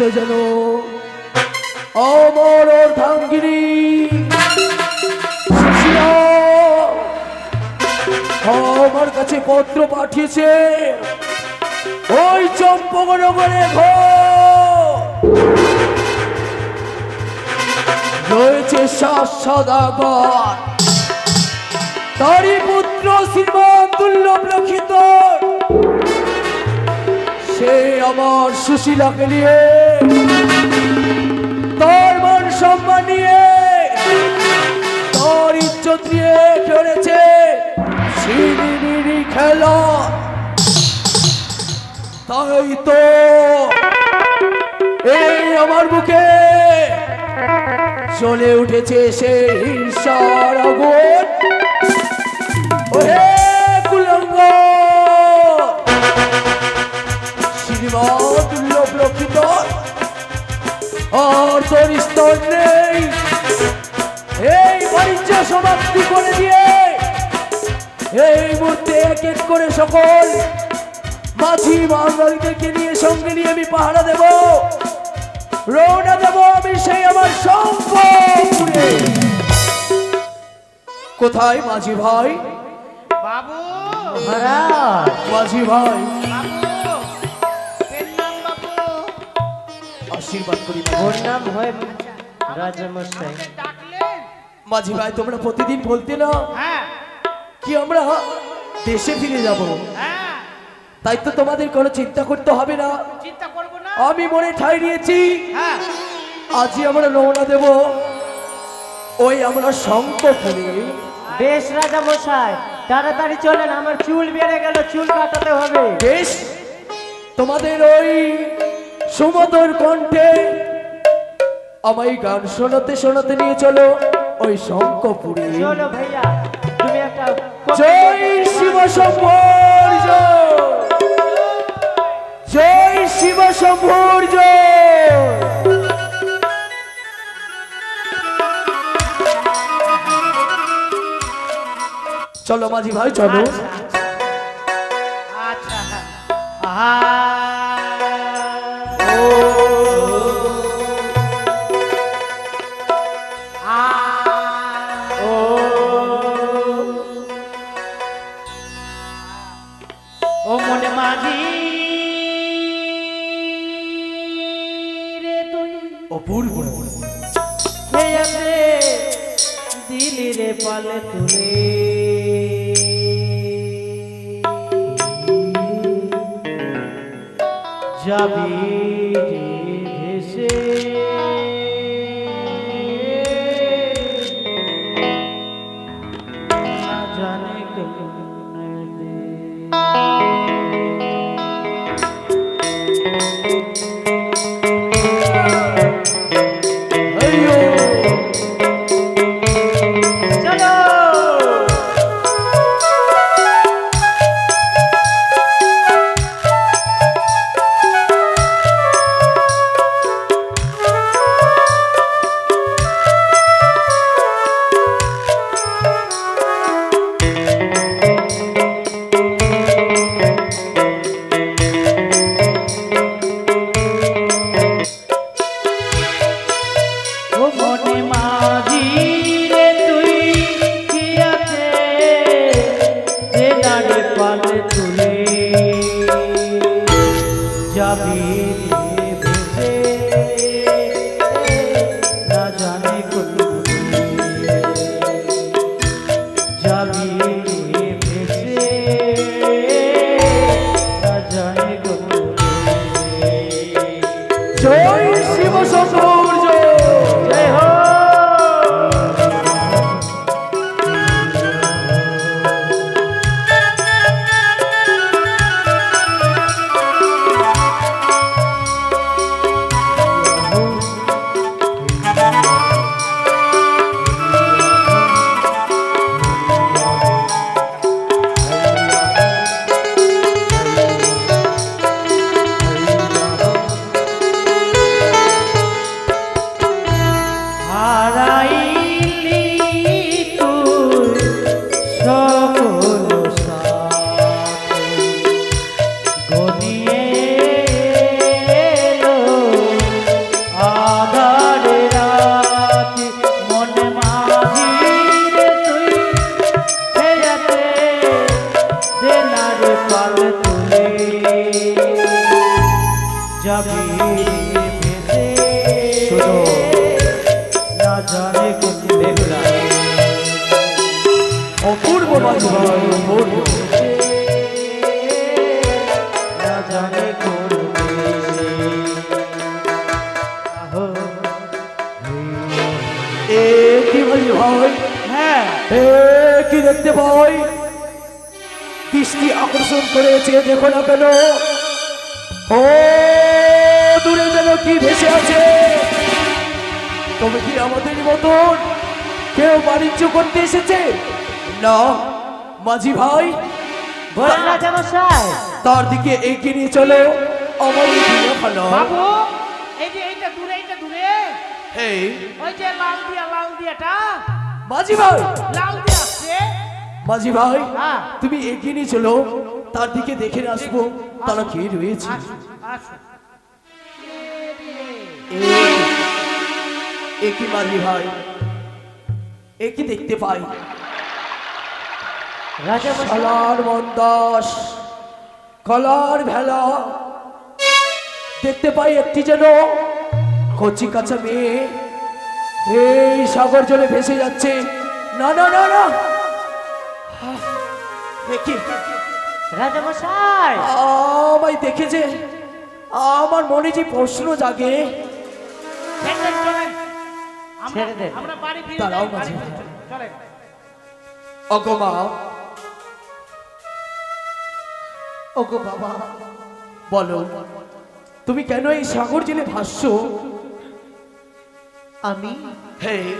মুহূর্তে যেন অমর সুশীলা আমার কাছে পত্র পাঠিয়েছে। ওই চম্পকনগরে রয়েছে সাদাগর। তারই পুত্র শ্রীমান দুর্লভ লক্ষিত সে আমার সুশীলাকে নিয়ে সম্মান তার ইজ্জত নিয়ে খেলেছে সিঁড়ি খেলা। তাই তো এই আমার বুকে চলে উঠেছে সে হিংসার আগুন। ওহে কুলঙ্গ শ্রীমৎ দুর্লভ লক্ষিত আর তোর স্তর নেই। এই বাণিজ্য সমাপ্তি করে দিয়ে এই মুহূর্তে এক এক করে সকল মাঝি বাঙালিদেরকে নিয়ে সঙ্গে নিয়ে আমি পাহারা দেব। রওনা দেব আমি সেই আমার সম্পর্কে কোথায় মাঝি ভাই? বাবু! মাঝি ভাই। আশীর্বাদ করি ওর নাম হয় রাজামশাই মাঝি ভাই তোমরা প্রতিদিন বলতে না হ্যাঁ। কি আমরা দেশে ফিরে যাব? হ্যাঁ। তাই তো তোমাদের কোনো চিন্তা করতে হবে না। চিন্তা করব না। আমি মনে ঠাই নিয়েছি। হ্যাঁ। আজই আমরা রওনা দেব। ওই আমরা শঙ্করপুরে বেশ রাজা মশাই তাড়াতাড়ি চলেন আমার চুল বেড়ে গেল চুল কাটাতে হবে। বেশ। তোমাদের ওই সুমধুর কণ্ঠে আমায় গান শোনাতে শোনাতে নিয়ে চলো ওই শঙ্কপুরে চলো ভাইয়া তুমি একটা জয় শিব শম্ভুর জয় শিব শম্ভুর চলো মাঝি ভাই চলো। আচ্ছা হ্যাঁ দিলি রে পালে তুলে। যাবি। কি হ্যাঁ কি আকর্ষণ দেখো না কেন ও দূরে যেন কি ভেসে আছে তবে কি আমাদের মতন কেউ বাণিজ্য করতে এসেছে না মাঝি ভাই তার দিকে এগিয়ে নিয়ে চলো আমার বাবু এই যে এইটা দূরে এইটা দূরে এই ওই যে লাল দিয়া লাল দিয়াটা? মাঝি ভাই। লাল দিয়া আসছে। মাঝি ভাই হ্যাঁ। তুমি এগিয়ে নিয়ে চলো তার দিকে দেখে আসব তারা কে রয়েছে। একই মাঝি ভাই একই দেখতে পাই। রাজা মশাই কলার মন্দাস কলার ভেলা। দেখতে পাই একটি যেন কচি কাঁচা মেয়ে। এই সাগর জলে ভেসে যাচ্ছে। না না না না। আমায় দেখে যে আমার মনে যে প্রশ্ন জাগে। মাঝি। ওগো বাবা। বলো তুমি কেন এই সাগর জেলে ভাসছো? আমি? হে।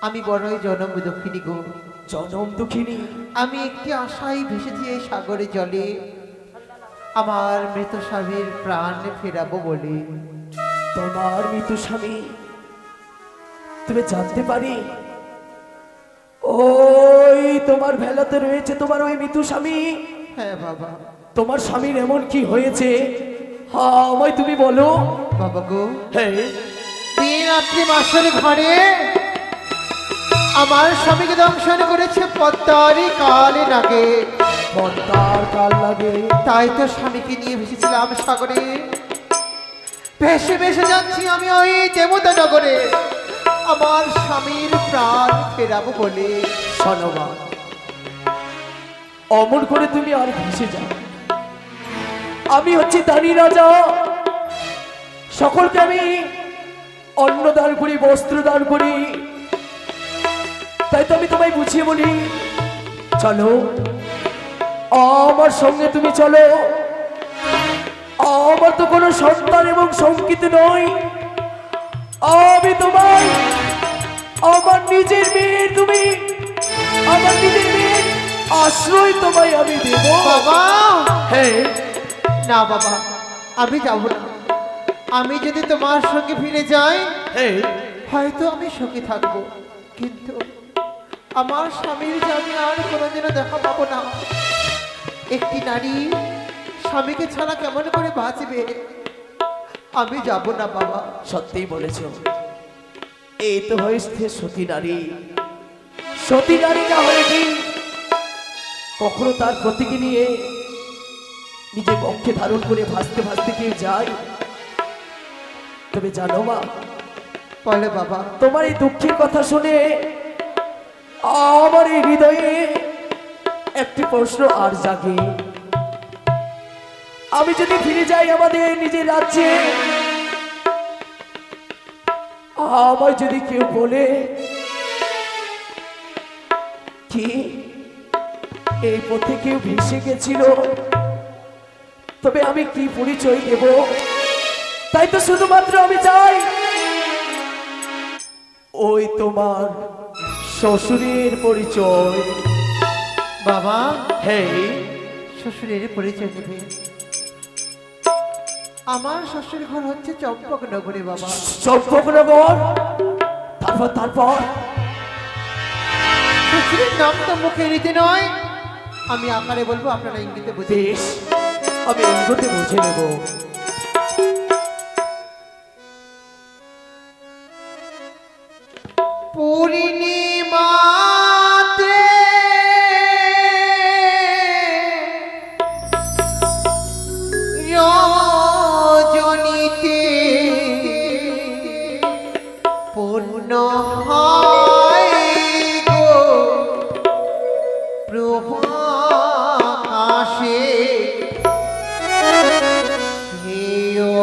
আমি বড়ই জনম দক্ষিণী গো। জনম দুঃখিনী? আমি একটি আশায় ভেসেছি এই সাগরে জলে। আমার মৃত স্বামীর প্রাণ ফেরাবো বলে। তোমার মৃত স্বামী? তুমি জানতে পারি? ওই তোমার ভেলাতে রয়েছে তোমার ওই মৃত্যু স্বামী। হ্যাঁ বাবা। তোমার স্বামীর এমন কি হয়েছে? হ্যাঁ আমায় তুমি বলো। বাবা গো। হ্যাঁ রাত্রি মাসের ঘরে আমার স্বামীকে দংশন করেছে পদ্মারি কালে নাগে পদ্মার কাল লাগে তাই তো স্বামীকে নিয়ে ভেসেছিলাম সাগরে। ভেসে ভেসে যাচ্ছি আমি ওই দেবতা নগরে আমার স্বামীর প্রাণ ফেরাবো বলে। শোনবা অমর করে তুমি আর ভেসে যাও। আমি হচ্ছি দানি রাজা। সকলকে আমি অন্ন দান করি বস্ত্র দান করি। তাই তো আমি তোমায় বুঝিয়ে বলি চলো আমার সঙ্গে তুমি চলো। আমার তো কোনো সন্তান এবং সংকিত নয়। আমি তোমায় আমার নিজের মেয়ে তুমি আমার নিজের মেয়ে আশ্রয় তোমায় আমি দেব। বাবা! হ্যাঁ। না বাবা আমি যাব না। আমি যদি তোমার সঙ্গে ফিরে যাই হ্যাঁ হয়তো আমি সুখী থাকব। কিন্তু আমার স্বামীর যে আমি আর কোনোদিনও দেখা পাবো না। একটি নারী স্বামীকে ছাড়া কেমন করে বাঁচবে? আমি যাব না বাবা। সত্যিই বলেছ। এই তো হয়েছে সতী নারী। সতী নারী না হলে কি কখনো তার প্রতীকে নিয়ে নিজে পক্ষে ধারণ করে ভাসতে ভাসতে কেউ যায়? তবে জানো মা। বলে বাবা। তোমার এই দুঃখের কথা শুনে আমার এই হৃদয়ে একটি প্রশ্ন আর জাগে। আমি যদি ফিরে যাই আমাদের নিজের রাজ্যে আমায় যদি কেউ বলে কি এই পথে কেউ ভেসে গেছিল তবে আমি কি পরিচয় দেব? তাই তো শুধুমাত্র আমি চাই। ওই তোমার শ্বশুরের পরিচয়। বাবা? হ্যাঁ শ্বশুরের পরিচয় নেবে আমার শ্বশুর ঘর হচ্ছে চম্পক নগরে বাবা। চম্পকনগর? তারপর তারপর? শ্বশুরের নাম তো মুখে নিতে নয়। আমি আকারে বলব আপনারা ইঙ্গিতে বুঝে আমি এগোতে বুঝে নেব।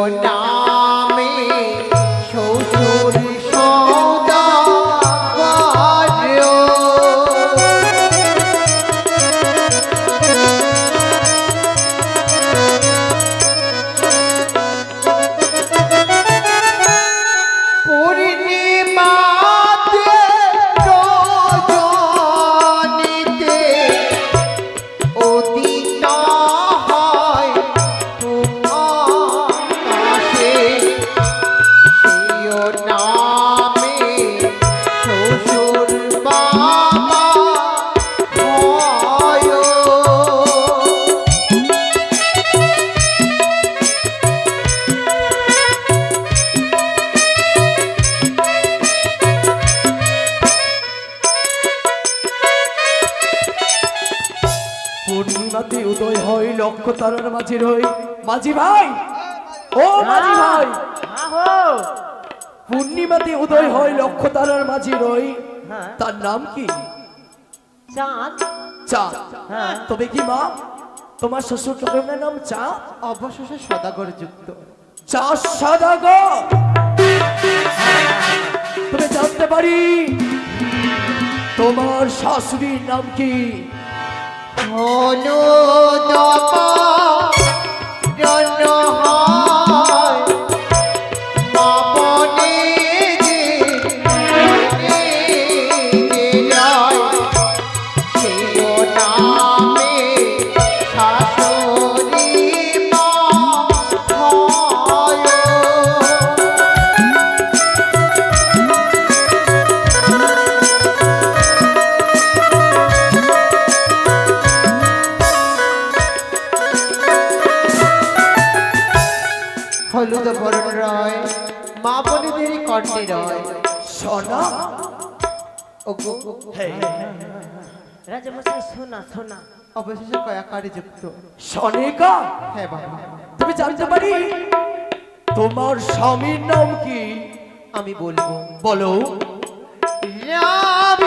no. হয় লক্ষ তারার মাঝে রই। মাঝি ভাই! ও মাঝি ভাই! হ্যাঁ পূর্ণিমাতে উদয় হয় লক্ষ তারার মাঝে রই। হ্যাঁ। তার নাম কি? চাঁদ। চাঁদ হ্যাঁ। তবে কি মা? তোমার শ্বশুর ঠাকুরের নাম চাঁদ অবশেষে সদাগর যুক্ত। চাঁদ সাদাগর! তুমি জানতে পারি তোমার শাশুড়ির নাম কি? হলো সোনা ওগো রাজামশাই সোনা সোনা অবশেষে কয়াকারে যুক্ত। সনিকা হ্যাঁ বাবা। তুমি জানতে পারি? তোমার স্বামীর নাম কি? আমি বলব বলো। রাম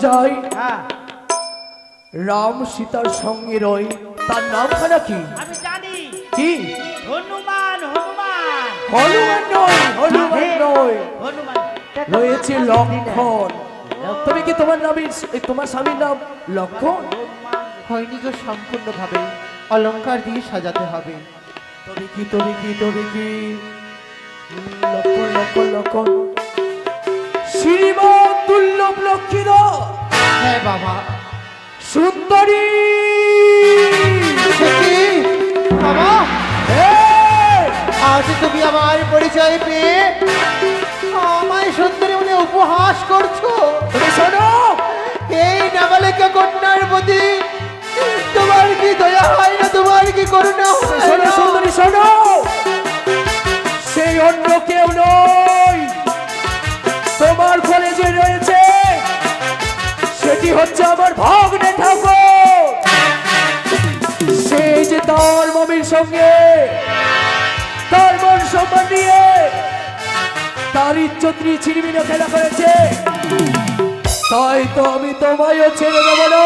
যাই হ্যাঁ। রাম সীতার সঙ্গে রই তার নামখানা কি? আমি জানি। কি? হনুমান হনুমান। হনুমান নয় হনুমান নয়। হনুমান। রয়েছে লক্ষণ। তবে কি তোমার নামের তোমার স্বামীর নাম লক্ষণ? হয়নি গো সম্পূর্ণভাবে। অলংকার দিয়ে সাজাতে হবে। তবে কি তবে কি তবে কি? লক্ষণ লক্ষণ লক্ষণ। শ্রীমৎ দুর্লভ লক্ষ্মীর হ্যাঁ বাবা। সুন্দরী। বাবা। আজ তুমি আমার পরিচয় পেয়ে আমায় সুন্দরী মনে উপহাস করছ। তুমি শোনো। এই নাবালিকা কন্যার প্রতি তোমার কি দয়া হয় না? তোমার কি করুণা শোনো সুন্দরী শোনো। সেই অন্য কেউ নয়। ঘরে যে রয়েছে, সেটি হচ্ছে আমার ভগ্নে ঠাকুর। সেই যে তার মমির সঙ্গে তার মন সম্মান নিয়ে তার ইজ্জত নিয়ে ছিনিমিন খেলা করেছে। তাই তো আমি তোমায়ও ছেড়ে দেবো না।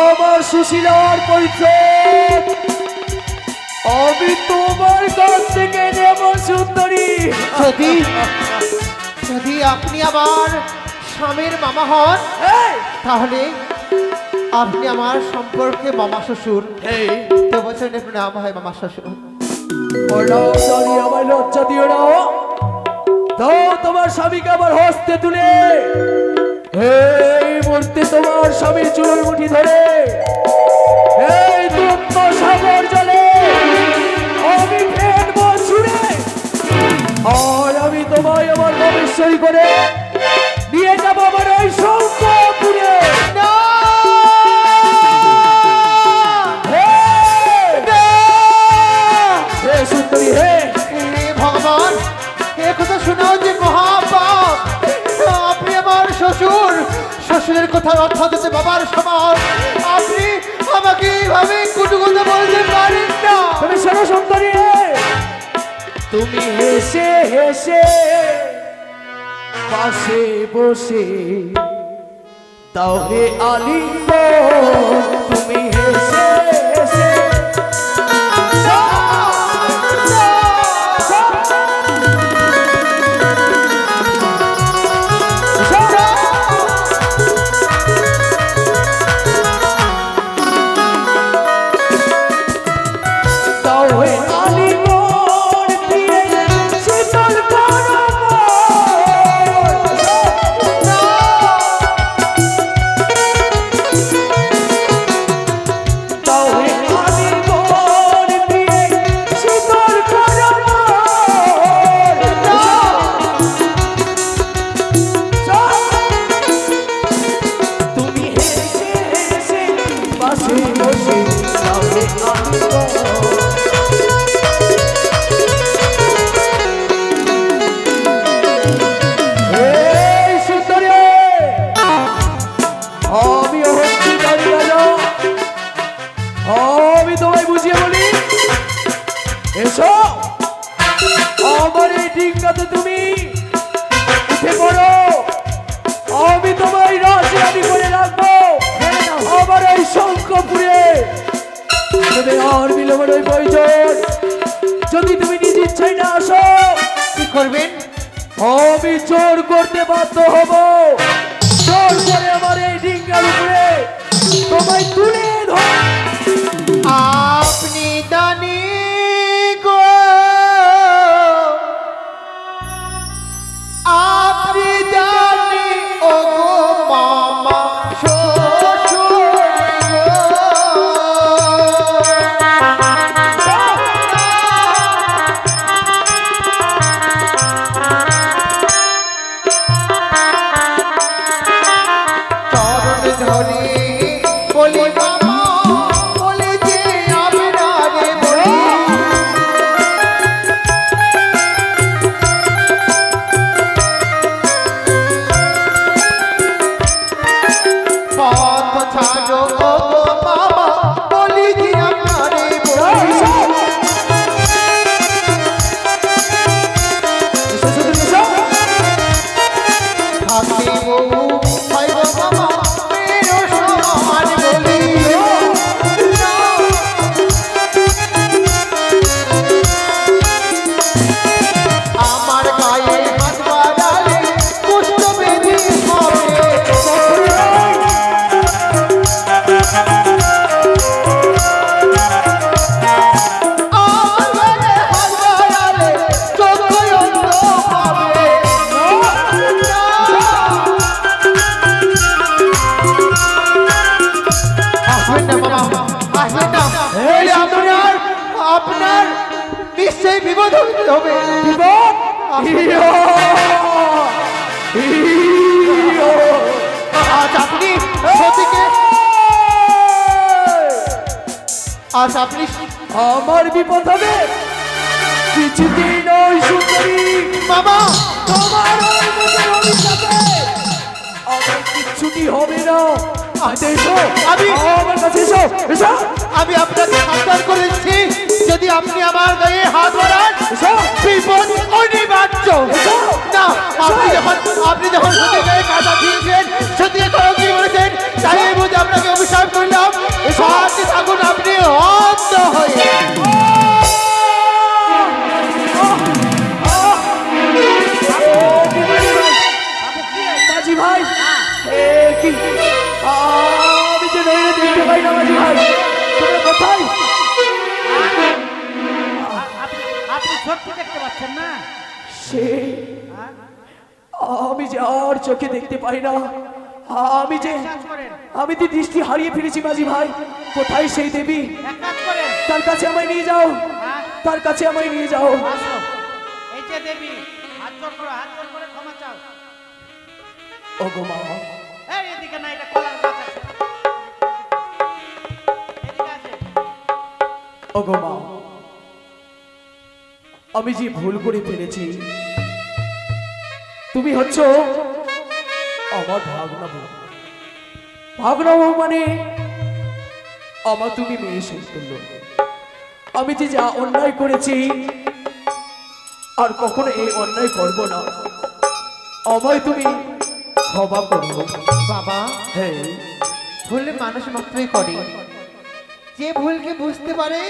আমার সুশীলার পরিচয়। আমি তোমার কাছ থেকে নেব সুন্দরী। যদি আপনি আমার স্বামীর মামা হন তাহলে আপনি আমার সম্পর্কে মামা শ্বশুর। এই, তো বছরের নাম হয় মামা শ্বশুর। আমার লজ্জা দিও না দাও তোমার স্বামীকে আমার হস্তে তুলে। এই মুহূর্তে তোমার স্বামীর চুলের মুঠি ধরে। এই দুঃখ সাগর জলে আমি ফেলব ছুড়ে আর আমি আমার করে পাশে বসে। তাও হে তোমায় তুলে আজ আপনি সতীকে আজ আপনি আমার বিপদ হবে কিছুতেই নয় সুন্দরী বাবা তোমার ওই কিচ্ছুটি হবে না আমি- আমি আপনাকে সাবধান করেছি। যদি আপনি আমার গায়ে হাত বাড়ান বিপদ অনিবার্য। না, আপনি যখন আপনি যখন গায়ে কাঁচা দিয়েছেন, সত্যি কথা কি বলেছেন, তাই এই বুঝে আপনাকে অভিশাপ করলাম। সাহায্যে থাকুন, আপনি অন্ধ হয়ে সে আমি যে আর চোখে দেখতে পাই না। আমি যে আমি তো দৃষ্টি হারিয়ে ফেলেছি মাঝি ভাই কোথায় সেই দেবী? তার কাছে আমায় নিয়ে যাও। হ্যাঁ। তার কাছে আমায় নিয়ে যাও। আসো। এই যে দেবী হাত জোর করো হাত জোর করে ক্ষমা চাও। ও গো মা এদিকে না এটা কলার গাছ আছে এদিকে আছে ও গো মা। আমি যে ভুল করে ফেলেছি তুমি হচ্ছ আমার ভাগনা বউ। ভাগনা বউ মানে আমার তুমি মেয়ে শেষ করল। আমি যে যা অন্যায় করেছি আর কখনো এই অন্যায় করব না। আমায় তুমি ক্ষমা করব বাবা হ্যাঁ। ভুল মানুষ মাত্রই করে। যে ভুলকে বুঝতে পারে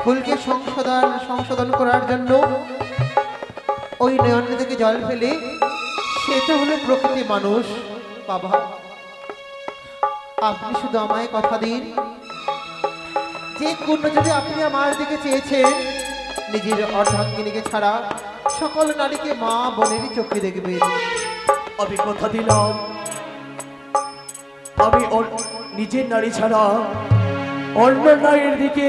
ভুলকে সংশোধন সংশোধন করার জন্য ওই নয়ন থেকে জল ফেলে, সে তো হলো প্রকৃতি মানুষ। বাবা, আপনি শুধু আমায় কথা দিন। যে কোন যদি আপনি আমার দিকে চেয়েছেন, নিজের অর্ধাঙ্গিনীকে ছাড়া সকল নারীকে মা বোনেরই চোখে দেখবে আমি কথা দিলাম। আমি নিজের নারী ছাড়া অন্য নারীর দিকে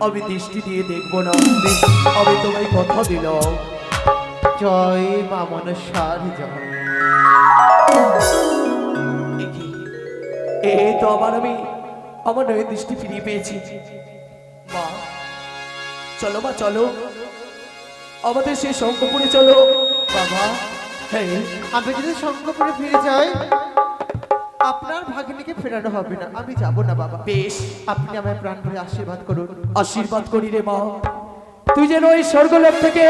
আমি দৃষ্টি দিয়ে দেখব না। আমি তোমায় কথা দিলাম। জয় মা মনসার জয়। এ তো আবার আমি আমার নয়ের দৃষ্টি ফিরিয়ে পেয়েছি। মা, চলো মা, চলো। আমাদের সেই শঙ্কপুরে চলো। বাবা হ্যাঁ। আমি যদি শঙ্করপুরে ফিরে যাই আপনার ভাগ্নিকে ফেরানো হবে না। আমি যাব না বাবা। বেশ। আপনি আমায় প্রাণ ভরে আশীর্বাদ করুন। আশীর্বাদ করি রে মা। তুই যেন ওই স্বর্গলোক থেকে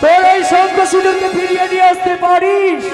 তোর এই শঙ্কসুলকে ফিরিয়ে নিয়ে আসতে পারিস।